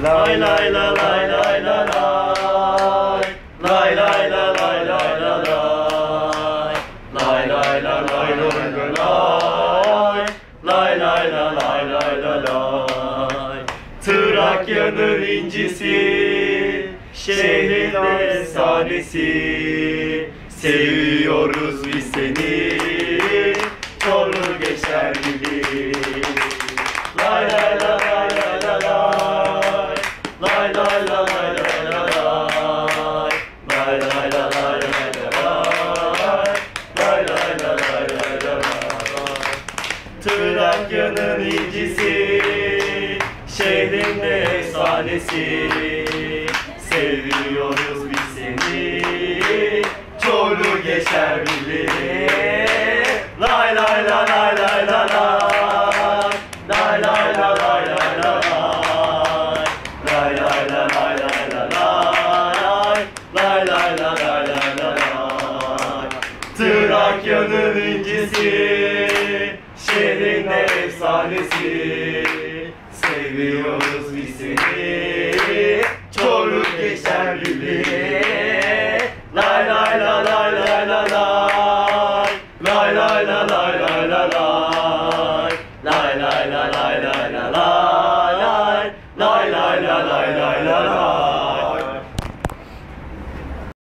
Lay lay la lay lay la lay. Lay lay la lay lay la lay. Lay lay la lay lay la lay. Lay lay la lay lay la lay. Trakya'nın incisi Şehrin efsanesi. Seviyoruz biz seni Trakya'nın incisi Şehrin efsanesi Seviyoruz biz seni Çorlu geçer birileri Lay lay la lay lay la lay Lay lay la lay lay la lay Lay lay la lay lay la lay Lay lay la lay lay la lay Trakya'nın incisi Şehrin efsanesi. Seviyoruz biz seni